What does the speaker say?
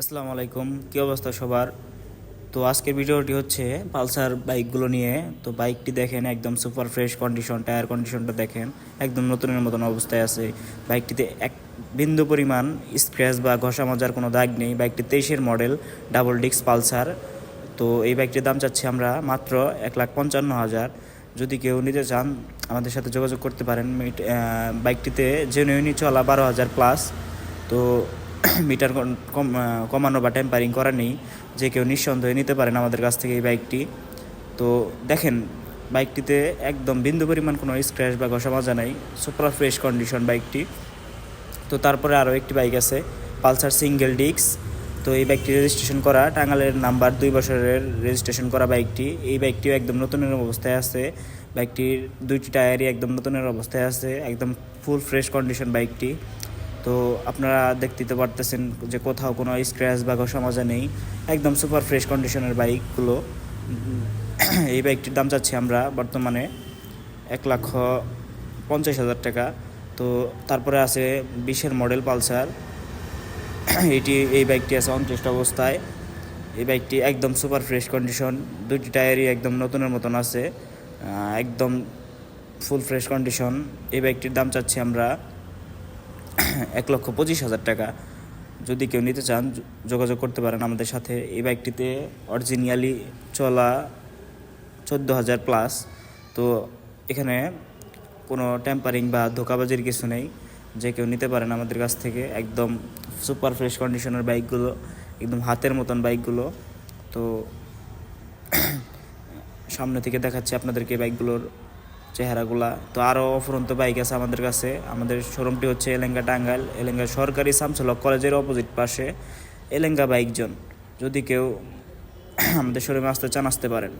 আসসালামু আলাইকুম, কী অবস্থা সবার? তো আজকের ভিডিওটি হচ্ছে পালসার বাইকগুলো নিয়ে। তো বাইকটি দেখেন, একদম সুপার ফ্রেশ কন্ডিশন, টায়ার কন্ডিশনটা দেখেন, একদম নতুনের মতন অবস্থায় আছে। বাইকটিতে এক বিন্দু পরিমাণ স্ক্র্যাচ বা ঘষা মজার কোনো দাগ নেই। বাইকটি তেইশের মডেল, ডাবল ডিক্স পালসার। তো এই বাইকটির দাম চাচ্ছি আমরা মাত্র এক লাখ পঞ্চান্ন হাজার। যদি কেউ নিতে চান, আমাদের সাথে যোগাযোগ করতে পারেন। বাইকটিতে জেনুইনি চলা বারো হাজার প্লাস তো মিটার কমানো বা টেম্পারিং করা নেই, যে কেউ নিঃসন্দেহে নিতে পারেন আমাদের কাছ থেকে এই বাইকটি তো দেখেন বাইকটিতে একদম বিন্দু পরিমাণ কোনো স্ক্র্যাচ বা ঘষা মাজা নাই সুপার ফ্রেশ কন্ডিশন বাইকটি তো তারপরে আরও একটি বাইক আছে, পালসার সিঙ্গেল ডিক্স তো এই বাইকটি রেজিস্ট্রেশন করা, টাঙ্গালের নাম্বার দুই বছরের রেজিস্ট্রেশন করা বাইকটি এই বাইকটিও একদম নতুনের অবস্থায় আছে। বাইকটির দুইটি টায়ারই একদম নতুনের অবস্থায় আছে, একদম ফুল ফ্রেশ কন্ডিশন বাইকটি তো আপনারা দেখতে পারতেছেন যে কোথাও কোনো স্ক্র্যাচ বা ঘষা মাজা নেই। একদম সুপার ফ্রেশ কন্ডিশনের বাইকগুলো এই বাইকটির দাম চাচ্ছি আমরা বর্তমানে এক লক্ষ পঞ্চাশ হাজার টাকা। তো তারপরে আছে বিশের মডেল পালসার। এটি, এই বাইকটি আছে অনটেস্ট অবস্থায়। এই বাইকটি একদম সুপার ফ্রেশ কন্ডিশন দুইটি টায়ারই একদম নতুনের মতন আছে। একদম ফুল ফ্রেশ কন্ডিশন এই বাইকটির দাম চাচ্ছি আমরা এক লক্ষ পঁচিশ হাজার টাকা। যদি কেউ নিতে চান যোগাযোগ করতে পারেন আমাদের সাথে। এই বাইকটিতে অরিজিনিয়ালি চলা চোদ্দ হাজার প্লাস তো এখানে কোনো টেম্পারিং বা ধোকাবাজির কিছু নেই। যে কেউ নিতে পারেন আমাদের কাছ থেকে। একদম সুপার ফ্রেশ কন্ডিশনের বাইকগুলো, একদম হাতের মতন বাইকগুলো। তো সামনে থেকে দেখাচ্ছি আপনাদেরকে বাইকগুলোর চেহারাগুলা। তো আরও অফুরন্ত বাইক আছে আমাদের কাছে। আমাদের শোরুমটি হচ্ছে এলেঙ্গা টাঙ্গাইল, এলেঙ্গা সরকারি সামসলক কলেজের অপোজিট পাশে এলেঙ্গা বাইকজন। যদি কেউ আমাদের শোরুমে আসতে চান, আসতে পারেন।